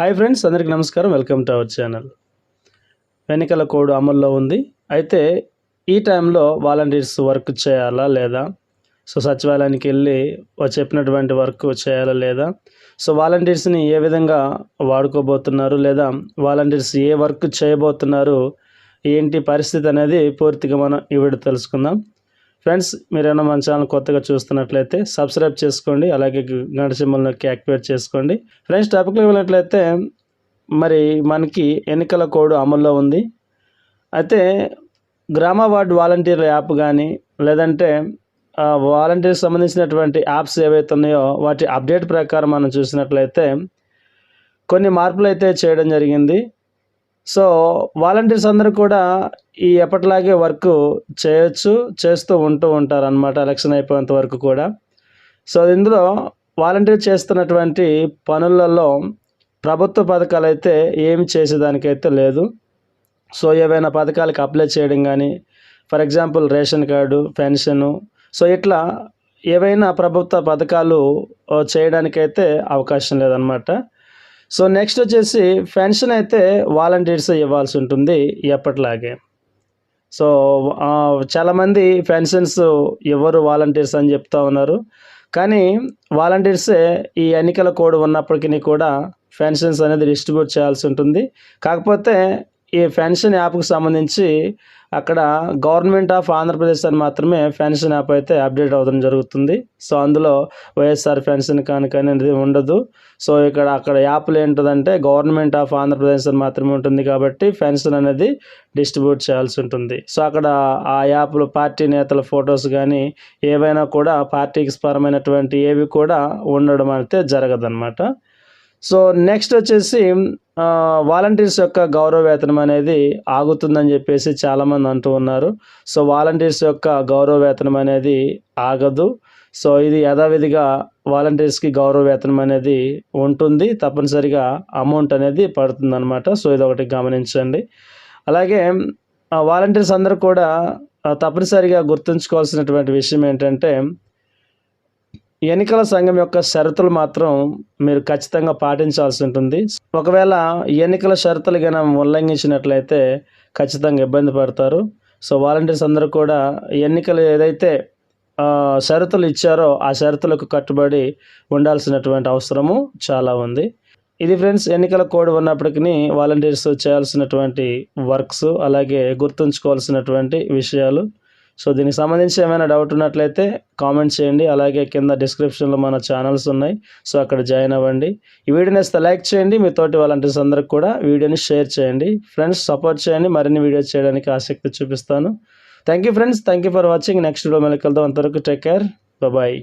Hi friends అందరికీ నమస్కారం. Welcome to our channel. ఎన్నికల కోడ్ అమల్లో ఉంది. అయితే ఈ టైంలో వాలంటీర్స్ వర్క్ చేయాలా లేదా? సో సచివాలయానికి వెళ్ళి చెప్పినటువంటి వర్క్ చేయాలా లేదా? సో వాలంటీర్స్ని ఏ విధంగా వాడుకోబోతున్నారు లేదా? వాలంటీర్స్ ఏ వర్క్ చేయబోతున్నారు? ఏంటి పరిస్థితి అనేది పూర్తిగా మనం ఇవిడ తెలుసుకుందాం. ఫ్రెండ్స్ మీరైనా మన ఛానల్ కొత్తగా చూస్తున్నట్లయితే సబ్స్క్రైబ్ చేసుకోండి అలాగే గంట సింబల్ నొక్కి యాక్టివేట్ చేసుకోండి. ఫ్రెండ్స్ టాపిక్లో వెళ్ళినట్లయితే మరి మనకి ఎన్నికల కోడ్ అమల్లో ఉంది. అయితే గ్రామ వార్డు వాలంటీర్ల యాప్ కానీ లేదంటే వాలంటీర్కి సంబంధించినటువంటి యాప్స్ ఏవైతే ఉన్నాయో వాటి అప్డేట్ ప్రకారం మనం చూసినట్లయితే కొన్ని మార్పులు అయితే చేయడం జరిగింది. సో వాలంటీర్స్ అందరూ కూడా ఈ ఎప్పటిలాగే వర్క్ చేయొచ్చు చేస్తూ ఉంటూ ఉంటారు అనమాట ఎలక్షన్ అయిపోయేంత వరకు కూడా. సో ఇందులో వాలంటీర్ చేస్తున్నటువంటి పనులలో ప్రభుత్వ పథకాలు అయితే ఏమి చేసేదానికైతే లేదు. సో ఏవైనా పథకాలకు అప్లై చేయడం కానీ for example ration card pension so ఇట్లా ఏవైనా ప్రభుత్వ పథకాలు చేయడానికైతే అవకాశం లేదనమాట సో నెక్స్ట్ వచ్చేసి పెన్షన్ అయితే వాలంటీర్స్ ఇవ్వాల్సి ఉంటుంది ఎప్పటిలాగే. సో చాలామంది పెన్షన్స్ ఎవరు వాలంటీర్స్ అని చెప్తా ఉన్నారు. కానీ వాలంటీర్సే ఈ ఎన్నికల కోడ్ ఉన్నప్పటికీ కూడా పెన్షన్స్ అనేది డిస్ట్రిబ్యూట్ చేయాల్సి ఉంటుంది. కాకపోతే ఈ పెన్షన్ యాప్కి సంబంధించి అక్కడ గవర్నమెంట్ ఆఫ్ ఆంధ్రప్రదేశ్ అని మాత్రమే పెన్షన్ యాప్ అయితే అప్డేట్ అవ్వడం జరుగుతుంది. సో అందులో వైఎస్ఆర్ పెన్షన్ కానీ అనేది ఉండదు. సో ఇక్కడ అక్కడ యాప్లు ఏంటంటే గవర్నమెంట్ ఆఫ్ ఆంధ్రప్రదేశ్ అని మాత్రమే ఉంటుంది కాబట్టి పెన్షన్ అనేది డిస్ట్రిబ్యూట్ చేయాల్సి ఉంటుంది. సో అక్కడ ఆ యాప్లు పార్టీ నేతల ఫొటోస్ కానీ ఏవైనా కూడా పార్టీకి పరమైనటువంటి ఏవి కూడా ఉండడం అయితే జరగదన్నమాట. సో నెక్స్ట్ వచ్చేసి వాలంటీర్స్ యొక్క గౌరవ వేతనం అనేది ఆగుతుందని చెప్పేసి చాలామంది అంటూ ఉన్నారు. సో వాలంటీర్స్ యొక్క గౌరవ వేతనం అనేది ఆగదు. సో ఇది యథావిధిగా వాలంటీర్స్కి గౌరవ వేతనం అనేది ఉంటుంది. తప్పనిసరిగా అమౌంట్ అనేది పడుతుంది అనమాట సో ఇది ఒకటి గమనించండి. అలాగే వాలంటీర్స్ అందరూ కూడా తప్పనిసరిగా గుర్తుంచుకోవాల్సినటువంటి విషయం ఏంటంటే ఎన్నికల సంఘం యొక్క షరతులు మాత్రం మీరు ఖచ్చితంగా పాటించాల్సి ఉంటుంది. ఒకవేళ ఎన్నికల షరతులు కనుక ఉల్లంఘించినట్లయితే ఖచ్చితంగా ఇబ్బంది పడతారు. సో వాలంటీర్స్ అందరూ కూడా ఎన్నికలు ఏదైతే షరతులు ఇచ్చారో ఆ షరతులకు కట్టుబడి ఉండాల్సినటువంటి అవసరము చాలా ఉంది. ఇది ఫ్రెండ్స్ ఎన్నికల కోడ్ ఉన్నప్పటికీ వాలంటీర్స్ చేయాల్సినటువంటి వర్క్స్ అలాగే గుర్తుంచుకోవాల్సినటువంటి విషయాలు. సో దీనికి సంబంధించి ఏమైనా డౌట్ ఉన్నట్లయితే కామెంట్ చేయండి. అలాగే కింద డిస్క్రిప్షన్లో మన ఛానల్స్ ఉన్నాయి. సో అక్కడ జాయిన్ అవ్వండి. ఈ వీడియోని ఇస్తే లైక్ చేయండి. మీ తోటి వాలంటీర్స్ అందరికి కూడా వీడియోని షేర్ చేయండి. ఫ్రెండ్స్ సపోర్ట్ చేయండి. మరిన్ని వీడియోస్ చేయడానికి ఆసక్తి చూపిస్తాను. Thank you friends thank you for watching next video మళ్ళీ కలుద్దాం. అంతవరకు టేక్ కేర్ బాయ్